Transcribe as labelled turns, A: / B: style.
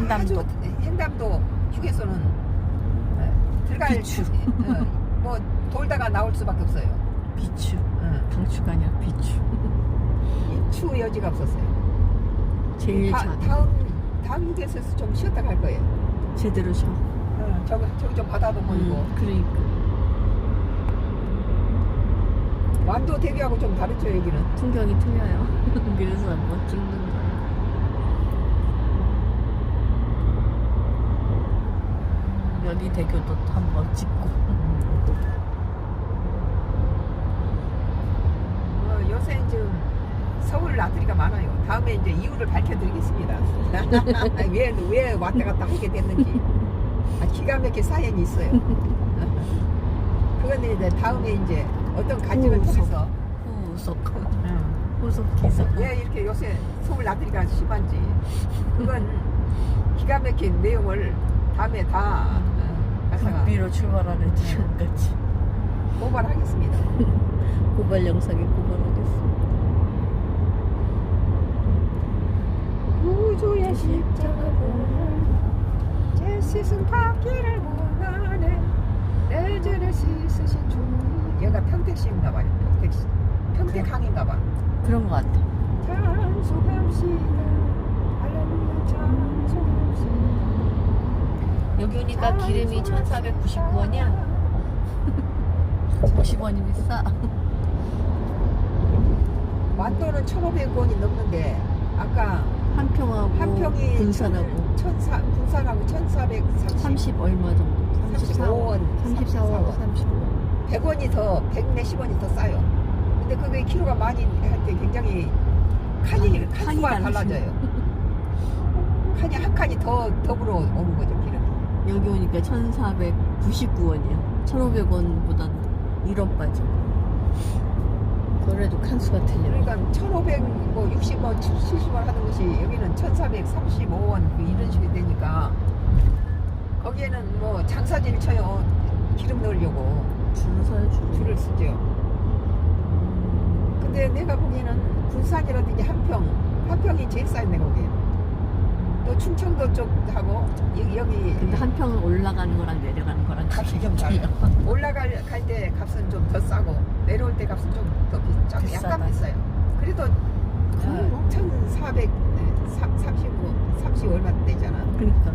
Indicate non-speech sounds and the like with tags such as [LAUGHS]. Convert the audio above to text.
A: 횡담도.
B: 아주 횡담도 휴게소는 어, 들어갈
A: 비추.
B: 어, 뭐 돌다가 나올 수밖에 없어요.
A: 비추.
B: 어,
A: 강추가 아니라 비추.
B: 이추 여지가 없었어요.
A: 제일
B: 다,
A: 잘.
B: 다음 다음 휴게소에서 좀 쉬었다 갈 거예요.
A: 제대로 쉬어.
B: 어, 저기 저기 좀 바다도 보이고
A: 음, 그러니까.
B: 완도 대교하고 좀 다르죠 여기는.
A: 풍경이 틀려요. [LAUGHS] 그래서 뭐 찍는 거야. 여기 대교도 한번 찍고.
B: 어, 요새 좀 서울 나들이가 많아요. 다음에 이제 이유를 밝혀드리겠습니다. [LAUGHS] 왜, 왜 왔다 갔다 하게 됐는지. 아, 기가 막힌 사연이 있어요. 그건 이제 다음에 이제 어떤
A: 오,
B: 통해서
A: 후속.
B: 응.
A: 후속 기사.
B: 왜 이렇게 요새 서울 나들이가 심한지 그건 기가 막힌 내용을 다음에 다
A: 국비로 출발하는 지금까지.
B: 고발하겠습니다. [LAUGHS]
A: 고발 영상에 고발하겠습니다.
B: 우주의 십자가보다 제 스승 받기를 원하네. 내 죄를 씻으신 주. 얘가 평택시인가 봐요. 평택시. 평택항인가 봐.
A: 그런 것 같아.
B: 찬송합시다 할렐루야 찬송합시다
A: 오니까 기름이 1,499원이야. 50원이면 [LAUGHS] 싸.
B: 완도는 1,500원이 넘는데 아까
A: 한 평하고
B: 한 평이
A: 군산하고
B: 천사 군산하고 1,430
A: 30 얼마 정도?
B: 34원
A: 34원, 35원.
B: 100원이 더, 100 몇십 원이 더 싸요. 근데 그게 키로가 많이 할 때 굉장히 칸이,
A: 칸이
B: 칸수가
A: 다르지.
B: 달라져요. 칸이 한 칸이 더 더불어 오는 거죠.
A: 여기 오니까 1,499원이야. 1,500원보단 1원 빠져. 그래도 칸수가 틀려.
B: 그러니까 1,500, 뭐 60 원, 70원 하는 것이 여기는 1,435원 그 이런 식이 되니까 거기에는 뭐 장사질 쳐요. 기름 넣으려고
A: 줄을 서요, 줄.
B: 줄을 쓰죠. 근데 내가 보기에는 군산이라든지 한평, 한평이 제일 싸요, 내가 보기에. 또 충청도 쪽하고 여- 여기
A: 근데 한 평은 올라가는 거랑 내려가는 거랑
B: 값이 좀 달라. 올라갈 갈 때 값은 좀 더 싸고 내려올 때 값은 좀 더 비싸고
A: 비싸다.
B: 약간 비싸요. 그래도 1,400, 35, 30 얼마 되잖아. 그러니까